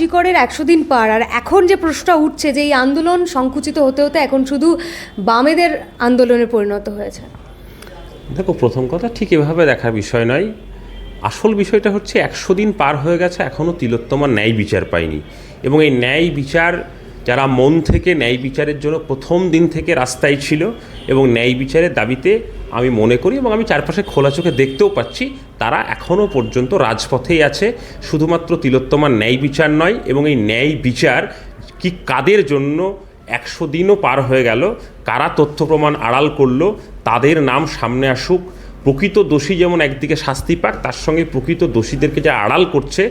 জিকরের একশো দিন পার। আর এখন যে প্রশ্নটা উঠছে যে এই আন্দোলন সংকুচিত হতে হতে এখন শুধু বামেদের আন্দোলনে পরিণত হয়েছে। দেখো, প্রথম কথা ঠিক এভাবে দেখার বিষয় নয়। আসল বিষয়টা হচ্ছে একশো দিন পার হয়ে গেছে এখনও তিলোত্তমার ন্যায় বিচার পায়নি এবং এই ন্যায় বিচার যারা মন থেকে, ন্যায় বিচারের জন্য প্রথম দিন থেকে রাস্তায় ছিল এবং ন্যায় বিচারের দাবিতে আমি মনে করি এবং আমি চারপাশে খোলা চোখে দেখতেও পাচ্ছি তারা এখনও পর্যন্ত রাজপথেই আছে। শুধুমাত্র তিলোত্তমার ন্যায় বিচার নয় এবং এই ন্যায় বিচার কি কাদের জন্য একশো দিনও পার হয়ে গেল, কারা তথ্য প্রমাণ আড়াল করল, তাদের নাম সামনে আসুক। প্রকৃত দোষী যেমন একদিকে শাস্তি পাক, তার সঙ্গে প্রকৃত দোষীদেরকে যা আড়াল করছে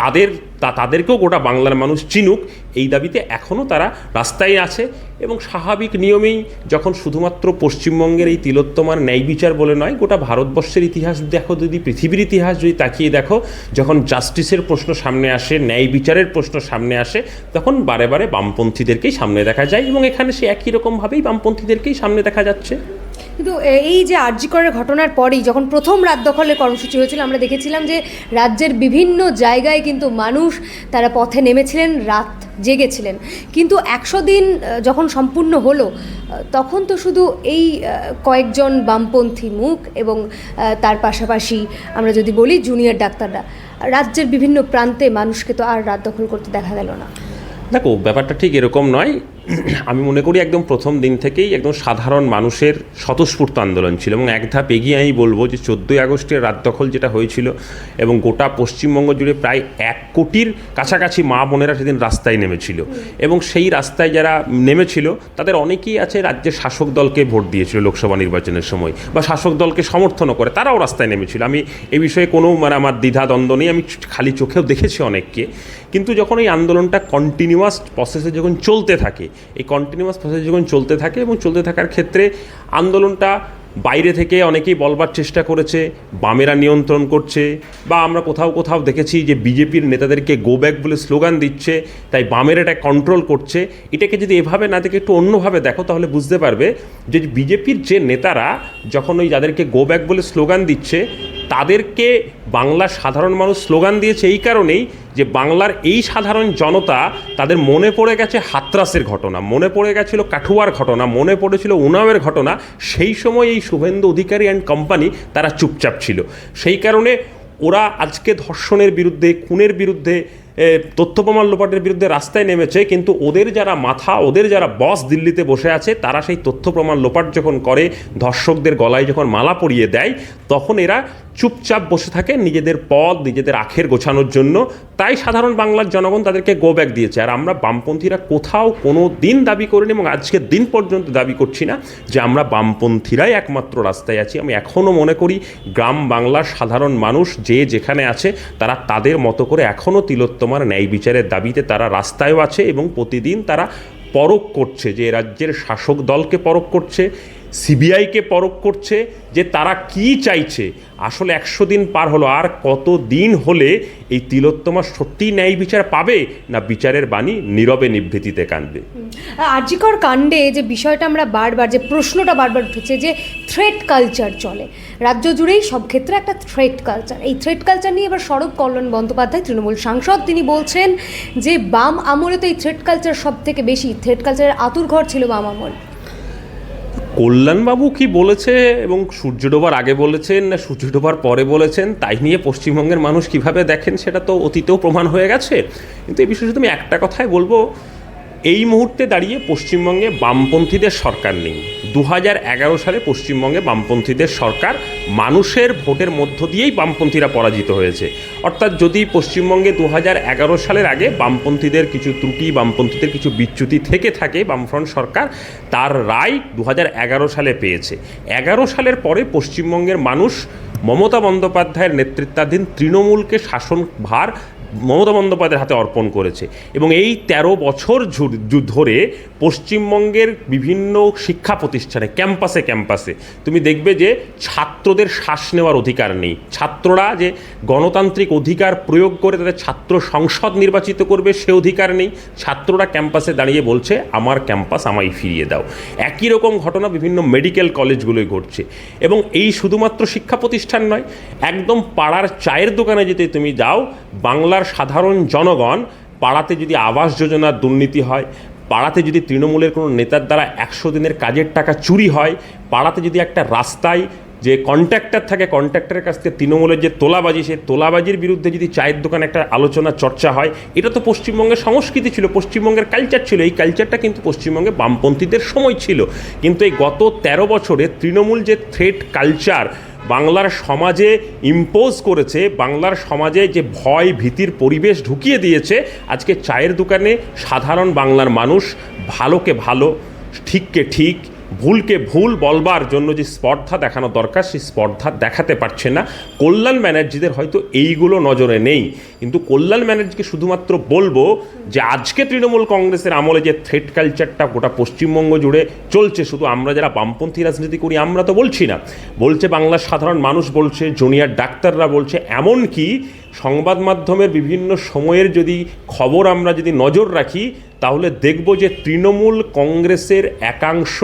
তাদের, তা, তাদেরকেও গোটা বাংলার মানুষ চিনুক। এই দাবিতে এখনও তারা রাস্তায় আছে এবং স্বাভাবিক নিয়মেই যখন শুধুমাত্র পশ্চিমবঙ্গের এই তিলোত্তমার ন্যায় বিচার বলে নয়, গোটা ভারতবর্ষের ইতিহাস দেখো, যদি পৃথিবীর ইতিহাস যদি তাকিয়ে দেখো, যখন জাস্টিসের প্রশ্ন সামনে আসে, ন্যায় বিচারের প্রশ্ন সামনে আসে, তখন বারে বারে বামপন্থীদেরকেই সামনে দেখা যায় এবং এখানে সে একই রকমভাবেই বামপন্থীদেরকেই সামনে দেখা যাচ্ছে। কিন্তু এই যে আরজিকরের ঘটনার পরেই যখন প্রথম রাত দখলের কর্মসূচি হয়েছিল, আমরা দেখেছিলাম যে রাজ্যের বিভিন্ন জায়গায় কিন্তু মানুষ তারা পথে নেমেছিলেন, রাত জেগেছিলেন। কিন্তু একশো দিন যখন সম্পূর্ণ হলো তখন তো শুধু এই কয়েকজন বামপন্থী মুখ এবং তার পাশাপাশি আমরা যদি বলি জুনিয়র ডাক্তাররা, রাজ্যের বিভিন্ন প্রান্তে মানুষকে তো আর রাত দখল করতে দেখা গেল না। দেখো, ব্যাপারটা ঠিক এরকম নয়। আমি মনে করি একদম প্রথম দিন থেকেই একদম সাধারণ মানুষের স্বতঃস্ফূর্ত আন্দোলন ছিল এবং এক ধাপ এগিয়ে আমি বলব যে চোদ্দোই আগস্টের রাত দখল যেটা হয়েছিল এবং গোটা পশ্চিমবঙ্গ জুড়ে প্রায় এক কোটির কাছাকাছি মা বোনেরা সেদিন রাস্তায় নেমেছিল। এবং সেই রাস্তায় যারা নেমেছিল, তাদের অনেকেই আছে রাজ্যের শাসক দলকে ভোট দিয়েছিল লোকসভা নির্বাচনের সময় বা শাসক দলকে সমর্থনও করে, তারাও রাস্তায় নেমেছিল। আমি এ বিষয়ে কোনো মানে আমার দ্বিধা, দ্বন্দ্ব নেই, আমি খালি চোখেও দেখেছি অনেককে। কিন্তু যখন এই আন্দোলনটা কন্টিনিউয়াস প্রসেসে যখন চলতে থাকে এই কন্টিনিউয়াস প্রসেস যখন চলতে থাকে এবং চলতে থাকার ক্ষেত্রে আন্দোলনটা বাইরে থেকে অনেকেই বলবার চেষ্টা করেছে, বামেরা নিয়ন্ত্রণ করছে বা আমরা কোথাও কোথাও দেখেছি যে বিজেপির নেতাদেরকে গো ব্যাক বলে স্লোগান দিচ্ছে, তাই বামের এটা কন্ট্রোল করছে। এটাকে যদি এভাবে না দেখে একটু অন্যভাবে দেখো তাহলে বুঝতে পারবে যে বিজেপির যে নেতারা যখন ওই যাদেরকে গো ব্যাক বলে স্লোগান দিচ্ছে, তাদেরকে বাংলা সাধারণ মানুষ স্লোগান দিয়েছে এই কারণেই যে বাংলার এই সাধারণ জনতা তাদের মনে পড়ে গেছে হাতরাসের ঘটনা, মনে পড়ে গেছিল কাঠুয়ার ঘটনা, মনে পড়েছিল উনাওয়ের ঘটনা, সেই সময় এই শুভেন্দু অধিকারী অ্যান্ড কোম্পানি তারা চুপচাপ ছিল। সেই কারণে ওরা আজকে ধর্ষণের বিরুদ্ধে, খুনের বিরুদ্ধে তথ্য প্রমাণ লোপাটের বিরুদ্ধে রাস্তায় নেমেছে, কিন্তু ওদের যারা মাথা, ওদের যারা বস দিল্লিতে বসে আছে, তারা সেই তথ্য প্রমাণ লোপাট যখন করে, ধর্ষকদের গলায় যখন মালা পরিয়ে দেয়, তখন এরা চুপচাপ বসে থাকে নিজেদের পদ, নিজেদের আখের গোছানোর জন্য। তাই সাধারণ বাংলার জনগণ তাদেরকে গো ব্যাক দিয়েছে। আর আমরা বামপন্থীরা কোথাও কোনো দিন দাবি করিনি এবং আজকের দিন পর্যন্ত দাবি করছি না যে আমরা বামপন্থীরাই একমাত্র রাস্তায় আছি। আমি এখনও মনে করি গ্রাম বাংলার সাধারণ মানুষ যে যেখানে আছে, তারা তাদের মতো করে এখনও তিলোত্তমার ন্যায় বিচারের দাবিতে তারা রাস্তায়ও আছে এবং প্রতিদিন তারা পরক করছে যে রাজ্যের শাসক দলকে পরক করছে। সিবিআইকে পরখ করছে যে তারা কি চাইছে। আসলে একশো দিন পার হলো, আর কত দিন হলে এই তিলোত্তমা সত্যিই ন্যায় বিচার পাবে, না বিচারের বাণী নীরবে নিভৃতিতে কাঁদবে? আর্যিকর কাণ্ডে যে বিষয়টা আমরা বারবার, যে প্রশ্নটা বারবার উঠেছে যে থ্রেট কালচার চলে। রাজ্য জুড়েই সব ক্ষেত্রে একটা থ্রেট কালচার এই থ্রেট কালচার নিয়ে এবার শরৎ কল্যাণ বন্দ্যোপাধ্যায়, তৃণমূল সাংসদ, তিনি বলছেন যে বাম আমলে তো এই থ্রেট কালচার সব থেকে বেশি। থ্রেট কালচারের আতুর ঘর ছিল বাম আমল। কল্যাণবাবু কি বলেছে এবং সূর্য ডোবার আগে বলেছেন না সূর্য ডোবার পরে বলেছেন, তাই নিয়ে পশ্চিমবঙ্গের মানুষ কীভাবে দেখেন সেটা তো অতীতেও প্রমাণ হয়ে গেছে। কিন্তু এই বিষয়ে আমি একটা কথাই বলব এই মুহূর্তে দাঁড়িয়ে পশ্চিমবঙ্গে বামপন্থীদের সরকার নেই। দু এগারো সালে পশ্চিমবঙ্গে বামপন্থীদের সরকার মানুষের ভোটের মধ্য দিয়েই বামপন্থীরা পরাজিত হয়েছে। অর্থাৎ যদি পশ্চিমবঙ্গে দু এগারো সালের আগে বামপন্থীদের কিছু ত্রুটি, বামপন্থীদের কিছু বিচ্যুতি থেকে থাকে বামফ্রন্ট সরকার, তার রায় দু এগারো সালে পেয়েছে। এগারো সালের পরে পশ্চিমবঙ্গের মানুষ মমতা বন্দ্যোপাধ্যায়ের নেতৃত্বাধীন তৃণমূলকে শাসন ভার মমতা বন্দ্যোপাধ্যায়ের হাতে অর্পণ করেছে এবং এই ১৩ বছর ধরে পশ্চিমবঙ্গের বিভিন্ন শিক্ষা প্রতিষ্ঠানে, ক্যাম্পাসে ক্যাম্পাসে, তুমি দেখবে যে ছাত্রদের শ্বাস নেওয়ার অধিকার নেই। ছাত্ররা যে গণতান্ত্রিক অধিকার প্রয়োগ করে তাদের ছাত্র সংসদ নির্বাচিত করবে সে অধিকার নেই। ছাত্ররা ক্যাম্পাসে দাঁড়িয়ে বলছে, আমার ক্যাম্পাস আমায় ফিরিয়ে দাও। একই রকম ঘটনা বিভিন্ন মেডিকেল কলেজগুলোয় ঘটছে। এবং এই শুধুমাত্র শিক্ষা প্রতিষ্ঠান নয়, একদম পাড়ার চায়ের দোকানে যদি তুমি যাও, বাংলার সাধারণ জনগণ পাড়াতে যদি আবাস যোজনার দুর্নীতি হয়, পাড়াতে যদি তৃণমূলের কোনো নেতার দ্বারা একশো দিনের কাজের টাকা চুরি হয়, পাড়াতে যদি একটা রাস্তায় যে কন্ট্রাক্টর থাকে, কন্ট্রাক্টরের কাছ থেকে তৃণমূলের যে তোলাবাজি, সেই তোলাবাজির বিরুদ্ধে যদি চায়ের দোকানে একটা আলোচনা, চর্চা হয়, এটা তো পশ্চিমবঙ্গের সংস্কৃতি ছিল, পশ্চিমবঙ্গের কালচার ছিল, এই কালচারটা কিন্তু পশ্চিমবঙ্গে বামপন্থীদের সময় ছিল। কিন্তু এই গত তেরো বছরে তৃণমূল যে থ্রেট কালচার বাংলার সমাজে ইম্পোজ করেছে, বাংলার সমাজে যে ভয়, ভীতির পরিবেশ ঢুকিয়ে দিয়েছে, আজকে চায়ের দোকানে সাধারণ বাংলার মানুষ ভালোকে ভালো, ঠিককে ঠিক, ভুলকে ভুল বলবার জন্য যে স্পর্ধা দেখানো দরকার, সেই স্পর্ধা দেখাতে পারছে না। কল্যাণ ব্যানার্জিদের হয়তো এইগুলো নজরে নেই। কিন্তু কল্যাণ ব্যানার্জিকে শুধুমাত্র বলব যে আজকে তৃণমূল কংগ্রেসের আমলে যে থ্রেট কালচারটা গোটা পশ্চিমবঙ্গ জুড়ে চলছে, শুধু আমরা যারা বামপন্থী রাজনীতি করি, আমরা তো বলছি না। বলছে বাংলার সাধারণ মানুষ বলছে, জুনিয়র ডাক্তাররা বলছে, এমনকি সংবাদ মাধ্যমের বিভিন্ন সময়ের যদি খবর আমরা যদি নজর রাখি, তাহলে দেখব যে তৃণমূল কংগ্রেসের একাংশ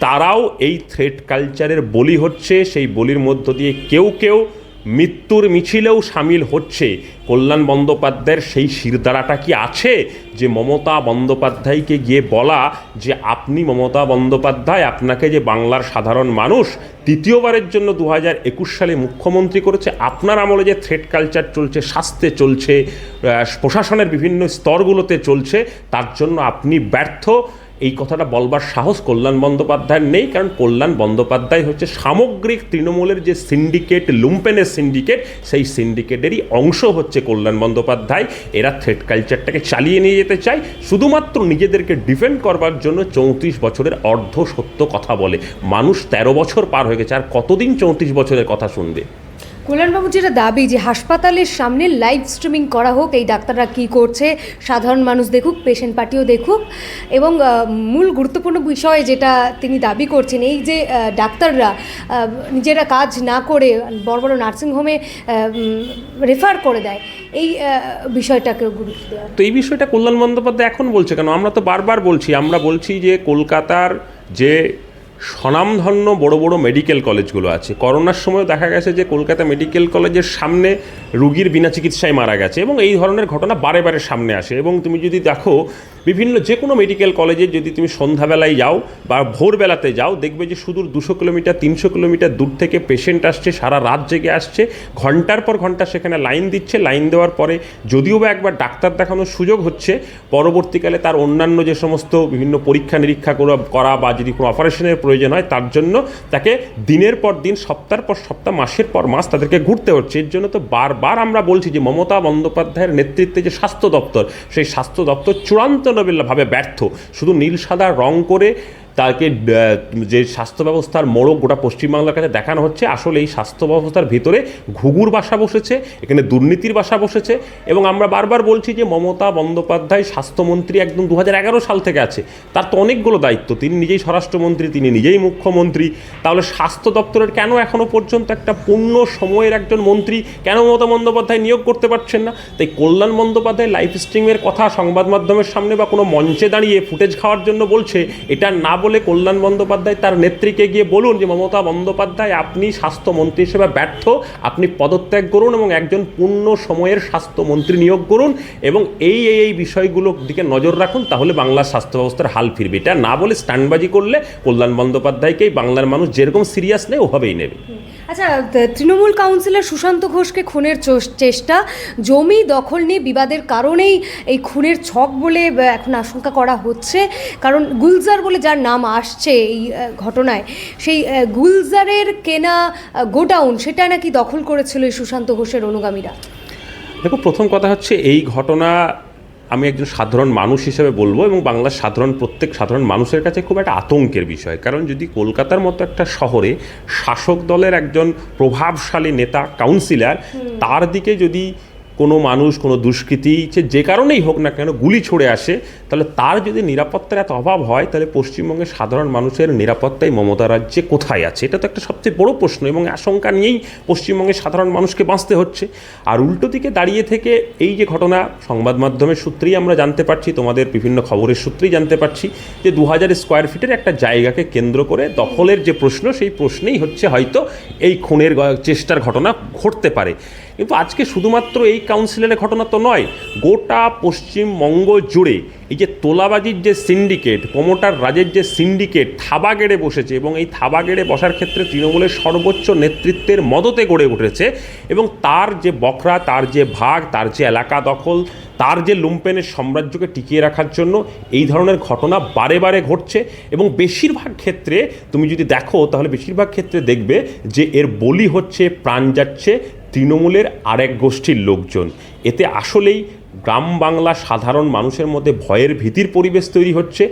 তারাও এই থ্রেট কালচারের বলি হচ্ছে, সেই বলির মধ্য দিয়ে কেউ কেউ মৃত্যুর মিছিলেও সামিল হচ্ছে। কল্যাণ বন্দ্যোপাধ্যায়ের সেই শিরদাঁড়াটা কি আছে? যে মমতা বন্দ্যোপাধ্যায়কে গিয়ে বলা যে আপনি মমতা বন্দ্যোপাধ্যায়, আপনাকে যে বাংলার সাধারণ মানুষ, তৃতীয়বারের জন্য দু হাজার একুশ সালে মুখ্যমন্ত্রী করেছে, আপনার আমলে যে থ্রেড কালচার চলছে স্বাস্থ্যে চলছে প্রশাসনের বিভিন্ন স্তরগুলোতে চলছে, তার জন্য আপনি ব্যর্থ। এই কথাটা বলবার সাহস কল্যাণ বন্দ্যোপাধ্যায়ের নেই, কারণ কল্যাণ বন্দ্যোপাধ্যায় হচ্ছে সামগ্রিক তৃণমূলের যে সিন্ডিকেট, লুম্পেনের সিন্ডিকেট, সেই সিন্ডিকেটেরই অংশ হচ্ছে কল্যাণ বন্দ্যোপাধ্যায়। এরা থ্রেড কালচারটাকে চালিয়ে নিয়ে যেতে চায়, শুধুমাত্র নিজেদেরকে ডিফেন্ড করবার জন্য চৌত্রিশ বছরের অর্ধ সত্য কথা বলে। মানুষ তেরো বছর পার হয়ে গেছে, আর কতদিন চৌত্রিশ বছরের কথা শুনবে? কল্যাণবাবু যেটা দাবি যে হাসপাতালের সামনে লাইভ স্ট্রিমিং করা হোক এই ডাক্তাররা কি করছে সাধারণ মানুষ দেখুক পেশেন্ট পার্টিও দেখুক এবং মূল গুরুত্বপূর্ণ বিষয় যেটা তিনি দাবি করছেন এই যে ডাক্তাররা নিজেরা কাজ না করে বড় বড় নার্সিংহোমে রেফার করে দেয় এই আহ, বিষয়টাকেও গুরুত্ব দেওয়া তো এই বিষয়টা কল্যাণ বন্দ্যোপাধ্যায় এখন বলছে কেন? আমরা তো বারবার বলছি আমরা বলছি যে কলকাতার যে স্বনামধন্য বড় বড় মেডিকেল কলেজগুলো আছে। করোনার সময় দেখা গেছে যে কলকাতা মেডিকেল কলেজের সামনে রুগীর বিনা চিকিৎসায় মারা গেছে এবং এই ধরনের ঘটনা বারে বারে সামনে আসে। এবং তুমি যদি দেখো বিভিন্ন যে কোনো মেডিকেল কলেজে যদি তুমি সন্ধ্যাবেলায় যাও বা ভোরবেলাতে যাও, দেখবে যে সুদূর দুশো কিলোমিটার, তিনশো কিলোমিটার দূর থেকে পেশেন্ট আসছে, সারা রাত জেগে আসছে, ঘণ্টার পর ঘণ্টা সেখানে লাইন দিচ্ছে লাইন দেওয়ার পরে যদিও বা একবার ডাক্তার দেখানোর সুযোগ হচ্ছে, পরবর্তীকালে তার অন্যান্য যে সমস্ত বিভিন্ন পরীক্ষা নিরীক্ষা করা- বা যদি কোনো অপারেশনের প্রয়োজন হয়, তার জন্য তাকে দিনের পর দিন, সপ্তাহের পর সপ্তাহ, মাসের পর মাস তাদেরকে ঘুরতে হচ্ছে। এর জন্য তো বারবার আমরা বলছি যে মমতা বন্দ্যোপাধ্যায়ের নেতৃত্বে যে স্বাস্থ্য দপ্তর, সেই স্বাস্থ্য দপ্তর চূড়ান্তভাবে ব্যর্থ। শুধু নীল সাদা রং করে তাকে যে স্বাস্থ্য ব্যবস্থার মোড়ক গোটা পশ্চিমবাংলার কাছে দেখানো হচ্ছে, আসলে এই স্বাস্থ্য ব্যবস্থার ভিতরে ঘুঘুর বাসা বসেছে, এখানে দুর্নীতির বাসা বসেছে এবং আমরা বারবার বলছি যে মমতা বন্দ্যোপাধ্যায় স্বাস্থ্যমন্ত্রী একদম দু হাজার এগারো সাল থেকে আছে। তার তো অনেকগুলো দায়িত্ব, তিনি নিজেই স্বরাষ্ট্রমন্ত্রী, তিনি নিজেই মুখ্যমন্ত্রী। তাহলে স্বাস্থ্য দপ্তরের কেন এখনও পর্যন্ত একটা পূর্ণ সময়ের একজন মন্ত্রী কেন মমতা বন্দ্যোপাধ্যায় নিয়োগ করতে পারছেন না? তাই কল্যাণ বন্দ্যোপাধ্যায় লাইভ স্ট্রিমের কথা সংবাদ মাধ্যমের সামনে বা কোনো মঞ্চে দাঁড়িয়ে ফুটেজ খাওয়ার জন্য বলছে, এটা না বলে কল্যাণ বন্দ্যোপাধ্যায় তার নেত্রীকে গিয়ে বলুন যে, মমতা বন্দ্যোপাধ্যায়, আপনি স্বাস্থ্যমন্ত্রী হিসেবে ব্যর্থ। আপনি পদত্যাগ করুন এবং একজন পূর্ণ সময়ের স্বাস্থ্যমন্ত্রী নিয়োগ করুন এবং এই এই এই বিষয়গুলোর দিকে নজর রাখুন, তাহলে বাংলার স্বাস্থ্য ব্যবস্থার হাল ফিরবে। এটা না বলে স্ট্যান্ডবাজি করলে কল্যাণ বন্দ্যোপাধ্যায়কেই বাংলার মানুষ যেরকম সিরিয়াস নেয় ওভাবেই নেবে। আচ্ছা তৃণমূল কাউন্সিলর সুশান্ত ঘোষকে খুনের চেষ্টা। জমি দখল নিয়ে বিবাদের কারণেই এই খুনের ছক বলে এখন আশঙ্কা করা হচ্ছে। কারণ গুলজার বলে যার নাম আসছে এই ঘটনায়, সেই গুলজারের কেনা গোডাউন সেটা নাকি দখল করেছিল এই সুশান্ত ঘোষের অনুগামীরা? দেখো, প্রথম কথা হচ্ছে এই ঘটনা আমি একজন সাধারণ মানুষ হিসেবে বলব এবং বাংলার সাধারণ প্রত্যেক সাধারণ মানুষের কাছে খুব একটা আতঙ্কের বিষয়। কারণ যদি কলকাতার মতো একটা শহরে শাসক দলের একজন প্রভাবশালী নেতা কাউন্সিলর তার দিকে যদি কোনো মানুষ, কোনো দুষ্কৃতী যে কারণেই হোক না কেন গুলি ছড়ে আসে, তাহলে তার যদি নিরাপত্তার এত অভাব হয়, তাহলে পশ্চিমবঙ্গের সাধারণ মানুষের নিরাপত্তাই মমতা রাজ্যে কোথায় আছে? এটা তো একটা সবচেয়ে বড় প্রশ্ন এবং আশঙ্কা নিয়েই পশ্চিমবঙ্গের সাধারণ মানুষকে বাঁচতে হচ্ছে। আর উল্টো দিকে দাঁড়িয়ে থেকে এই যে ঘটনা, সংবাদ মাধ্যমের সূত্রেই আমরা জানতে পারছি, তোমাদের বিভিন্ন খবরের সূত্রেই জানতে পারছি যে দু হাজার স্কোয়ার ফিটের একটা জায়গাকে কেন্দ্র করে দখলের যে প্রশ্ন, সেই প্রশ্নেই হচ্ছে হয়তো এই খুনের চেষ্টার ঘটনা ঘটতে পারে। কিন্তু আজকে শুধুমাত্র এই কাউন্সিলের ঘটনা তো নয়, গোটা পশ্চিমবঙ্গ জুড়ে এই যে তোলাবাজির যে সিন্ডিকেট, প্রমোটার রাজের যে সিন্ডিকেট থাবা গেড়ে বসেছে এবং এই থাবা গেড়ে বসার ক্ষেত্রে তৃণমূলের সর্বোচ্চ নেতৃত্বের মদতে গড়ে উঠেছে এবং তার যে বকরা তার যে ভাগ, তার যে এলাকা দখল, তার যে লুম্পেনের সাম্রাজ্যকে টিকিয়ে রাখার জন্য এই ধরনের ঘটনা বারে বারে ঘটছে এবং বেশিরভাগ ক্ষেত্রে তুমি যদি দেখো তাহলে বেশিরভাগ ক্ষেত্রে দেখবে যে এর বলি হচ্ছে প্রাণ যাচ্ছে তৃণমূলের আরেক গোষ্ঠীর লোকজন। এতে আসলেই গ্রাম বাংলা সাধারণ মানুষের মধ্যে ভয়ের ভীতির পরিবেশ তৈরি হচ্ছে।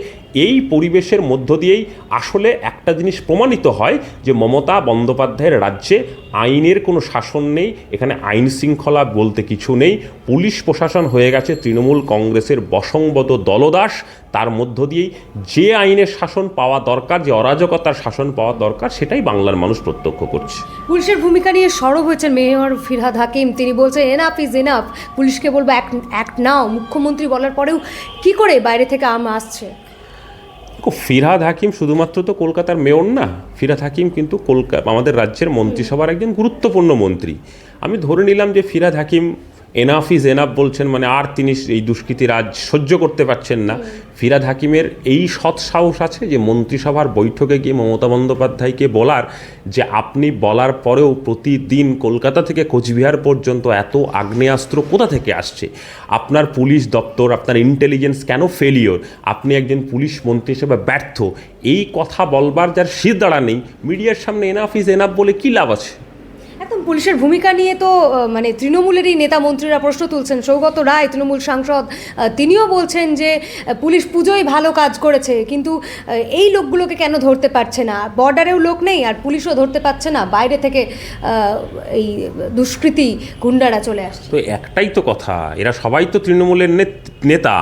এই পরিবেশের মধ্য দিয়েই আসলে একটা জিনিস প্রমাণিত হয় যে মমতা বন্দ্যোপাধ্যায়ের রাজ্যে আইনের কোনো শাসন নেই, এখানে আইন শৃঙ্খলা বলতে কিছু নেই। পুলিশ প্রশাসন হয়ে গেছে তৃণমূল কংগ্রেসের বসংবদ দলদাস। তার মধ্য দিয়েই যে আইনের শাসন পাওয়া দরকার, যে অরাজকতার শাসন পাওয়া দরকার, সেটাই বাংলার মানুষ প্রত্যক্ষ করছে। পুলিশের ভূমিকা নিয়ে সরব হয়েছেন মেয়র ফিরহাদ হাকিম। তিনি বলছেন এনাফ ইজ এনাফ পুলিশকে বলব অ্যাক্ট নাও মুখ্যমন্ত্রী বলার পরেও কি করে বাইরে থেকে আম আসছে? ফিরাদ হাকিম শুধুমাত্র তো কলকাতার মেয়র না, ফিরহাদ হাকিম কিন্তু কলকাতা আমাদের রাজ্যের মন্ত্রিসভার একজন গুরুত্বপূর্ণ মন্ত্রী। আমি ধরে নিলাম যে Firhad Hakim enough is enough বলছেন মানে আর তিনি এই দুষ্কৃতি রাজ সহ্য করতে পারছেন না। ফিরাদ হাকিমের এই সৎ সাহস আছে যে মন্ত্রিসভার বৈঠকে গিয়ে মমতা বন্দ্যোপাধ্যায়কে বলার যে আপনি বলার পরেও প্রতিদিন কলকাতা থেকে কোচবিহার পর্যন্ত এত আগ্নেয়াস্ত্র কোথা থেকে আসছে? আপনার পুলিশ দপ্তর আপনার ইন্টেলিজেন্স কেন ফেলিওর আপনি একজন পুলিশ মন্ত্রী হিসেবে ব্যর্থ। এই কথা বলবার যার শির দাঁড়া নেই। মিডিয়ার সামনে এনাফ ইজ এনাফ বলে কী লাভ আছে? একদম পুলিশের ভূমিকা নিয়ে তো মানে তৃণমূলেরই নেতা মন্ত্রীরা প্রশ্ন তুলছেন। সৌগত রায় তৃণমূল সাংসদ তিনিও বলছেন যে পুলিশ পুজোয় ভালো কাজ করেছে কিন্তু এই লোকগুলোকে কেন ধরতে পারছে না? বর্ডারেও লোক নেই আর পুলিশও ধরতে পারছে না। বাইরে থেকে এই দুষ্কৃতী গুন্ডারা চলে আসছে। তো একটাই তো কথা এরা সবাই তো তৃণমূলের নেতা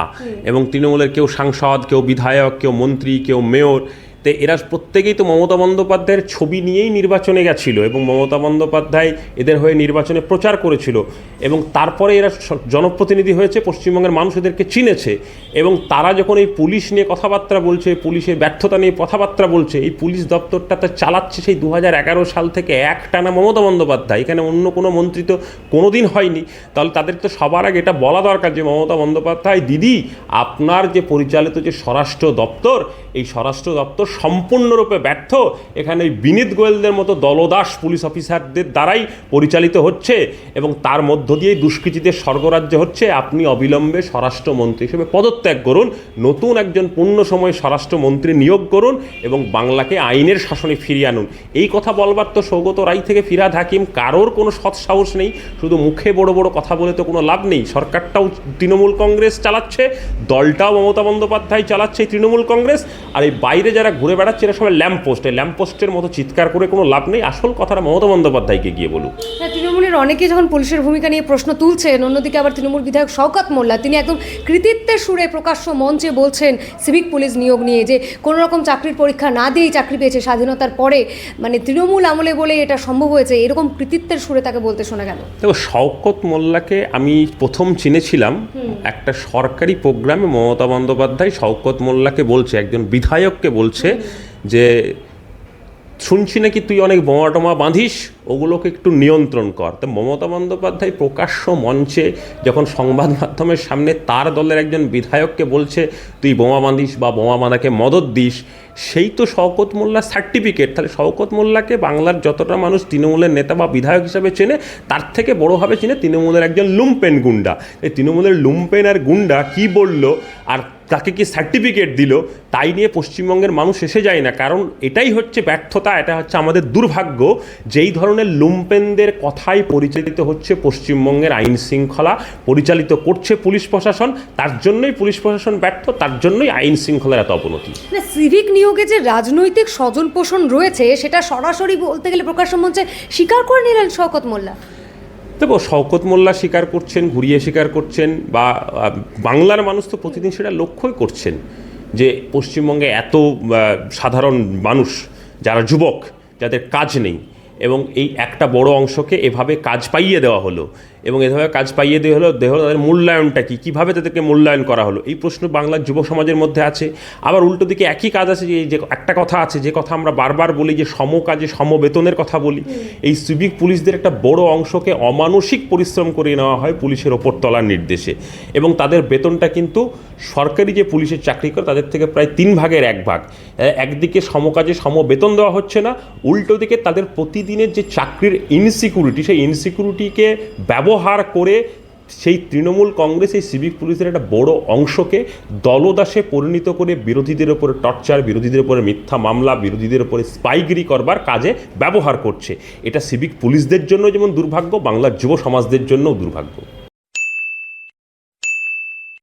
এবং তৃণমূলের কেউ সাংসদ কেউ বিধায়ক কেউ মন্ত্রী কেউ মেয়র তো এরা প্রত্যেকেই তো মমতা বন্দ্যোপাধ্যায়ের ছবি নিয়েই নির্বাচনে গেছিল এবং মমতা বন্দ্যোপাধ্যায় এদের হয়ে নির্বাচনে প্রচার করেছিল এবং তারপরে এরা জনপ্রতিনিধি হয়েছে, পশ্চিমবঙ্গের মানুষ এদেরকে চিনেছে এবং তারা যখন এই পুলিশ নিয়ে কথাবার্তা বলছে পুলিশের ব্যর্থতা নিয়ে কথাবার্তা বলছে, এই পুলিশ দপ্তরটা তো চালাচ্ছে সেই দু হাজার এগারো সাল থেকে এক টানা মমতা বন্দ্যোপাধ্যায়, এখানে অন্য কোনো মন্ত্রী তো কোনো দিন হয়নি। তাহলে তাদের তো সবার আগে এটা বলা দরকার যে মমতা বন্দ্যোপাধ্যায় দিদি, আপনার যে পরিচালিত যে স্বরাষ্ট্র দপ্তর, এই স্বরাষ্ট্র দপ্তর সম্পূর্ণরূপে ব্যর্থ। এখানে বিনীত গোয়েলদের মতো দলদাস পুলিশ অফিসারদের দ্বারাই পরিচালিত হচ্ছে এবং তার মধ্য দিয়েই দুষ্কৃতীদের স্বর্গরাজ্য হচ্ছে। আপনি অবিলম্বে স্বরাষ্ট্রমন্ত্রী হিসেবে পদত্যাগ করুন, নতুন একজন পূর্ণ সময় স্বরাষ্ট্রমন্ত্রী নিয়োগ করুন এবং বাংলাকে আইনের শাসনে ফিরিয়ে আনুন। এই কথা বলবার তো সৌগত রায় থেকে ফিরাদ হাকিম, কারোর কোনো সৎ সাহস নেই। শুধু মুখে বড় বড় কথা বলে তো কোনো লাভ নেই। সরকারটাও তৃণমূল কংগ্রেস চালাচ্ছে, দলটাও মমতা বন্দ্যোপাধ্যায় চালাচ্ছে তৃণমূল কংগ্রেস। আর এই বাইরে যারা ঘুরে বেড়াচ্ছে এরা সবাই ল্যাম্পপোস্ট। এই ল্যাম্পপোস্টের মতো চিৎকার করে কোনো লাভ নেই। আসল কথাটা মমতা বন্দ্যোপাধ্যায়কে গিয়ে বলুক। হ্যাঁ তৃণমূলের অনেকে যখন পুলিশের ভূমিকা নিয়ে প্রশ্ন তুলছেন অন্যদিকে আবার তৃণমূল বিধায়ক শওকাত মোল্লা তিনি একদম কৃতিত্বের সুরে প্রকাশ্য মঞ্চে বলছেন সিভিক পুলিশ নিয়োগ নিয়ে যে কোনো রকম চাকরির পরীক্ষা না দিয়েই চাকরি পেয়েছে স্বাধীনতার পরে। মানে তৃণমূল আমলে বলে এটা সম্ভব হয়েছে এরকম কৃতিত্বের সুরে তাকে বলতে শোনা গেল। দেখো শওকত মোল্লাকে আমি প্রথম চিনেছিলাম। একটা সরকারি প্রোগ্রামে মমতা বন্দ্যোপাধ্যায় শওকত মোল্লাকে বলছে একজন বিধায়ককে বলছে। যে, শুনছি নাকি তুই অনেক বোমা টোমা বাঁধিস? ওগুলোকে একটু নিয়ন্ত্রণ কর। তো মমতা বন্দ্যোপাধ্যায় প্রকাশ্য মঞ্চে যখন সংবাদ মাধ্যমের সামনে তার দলের একজন বিধায়ককে বলছে, তুই বোমা বাঁধিস বা বোমা বাঁধাকে মদত দিস, সেই তো শওকত মোল্লার সার্টিফিকেট তাহলে শওকত মোল্লাকে বাংলার যতটা মানুষ তৃণমূলের নেতা বা বিধায়ক হিসাবে চেনে, তার থেকে বড়োভাবে চেনে তৃণমূলের একজন লুম্পেন গুন্ডা। এই তৃণমূলের লুম্পেন আর গুন্ডা কি বলল? আর তাকে কি সার্টিফিকেট দিল, তাই নিয়ে পশ্চিমবঙ্গের মানুষ এসে যায় না। কারণ এটাই হচ্ছে ব্যর্থতা, এটা হচ্ছে আমাদের দুর্ভাগ্য। যেই ধরনের লুম্পেনদের কথাই পরিচালিত হচ্ছে পশ্চিমবঙ্গের আইন শৃঙ্খলা, পরিচালিত করছে পুলিশ প্রশাসন, তার জন্যই পুলিশ প্রশাসন ব্যর্থ, তার জন্যই আইন শৃঙ্খলার এত অবনতি। না সিভিক নিয়োগে যে রাজনৈতিক স্বজন পোষণ রয়েছে, সেটা সরাসরি বলতে গেলে প্রকাশ্য মঞ্চে স্বীকার করে নিলেন শওকত মোল্লা। দেখো শওকত মোল্লা স্বীকার করছেন, ঘুরিয়ে স্বীকার করছেন বা বাংলার মানুষ তো প্রতিদিন সেটা লক্ষ্যই করছেন যে পশ্চিমবঙ্গে এত সাধারণ মানুষ যারা যুবক, যাদের কাজ নেই এবং এই একটা বড় অংশকে এভাবে কাজ পাইয়ে দেওয়া হলো। এবং এভাবে কাজ পাইয়ে দেওয়া হলো দেহ তাদের মূল্যায়নটা কী? কীভাবে তাদেরকে মূল্যায়ন করা হলো? এই প্রশ্ন বাংলার যুব সমাজের মধ্যে আছে। আবার উল্টো দিকে একই কাজ আছে যে যে একটা কথা আছে যে কথা আমরা বারবার বলি যে সম কাজে সম বেতনের কথা বলি। এই সিভিক পুলিশদের একটা বড় অংশকে অমানসিক পরিশ্রম করে নেওয়া হয় পুলিশের ওপর তলার নির্দেশে। এবং তাদের বেতনটা কিন্তু সরকারি যে পুলিশের চাকরি করে তাদের থেকে প্রায় তিন ভাগের এক ভাগ। একদিকে সমকাজে সম বেতন দেওয়া হচ্ছে না উল্টো দিকে তাদের প্রতিদিনের যে চাকরির ইনসিকিউরিটি সেই ইনসিকিউরিটিকে ব্যবহার করে সেই তৃণমূল কংগ্রেস, এই সিভিক পুলিশের একটা বড় অংশকে দলদাসে পরিণত করে বিরোধীদের ওপরে টর্চার, বিরোধীদের ওপরে মিথ্যা মামলা, বিরোধীদের ওপরে স্পাইগিরি করবার কাজে ব্যবহার করছে। এটা সিভিক পুলিশদের জন্য যেমন দুর্ভাগ্য, বাংলার যুব সমাজদের জন্যও দুর্ভাগ্য।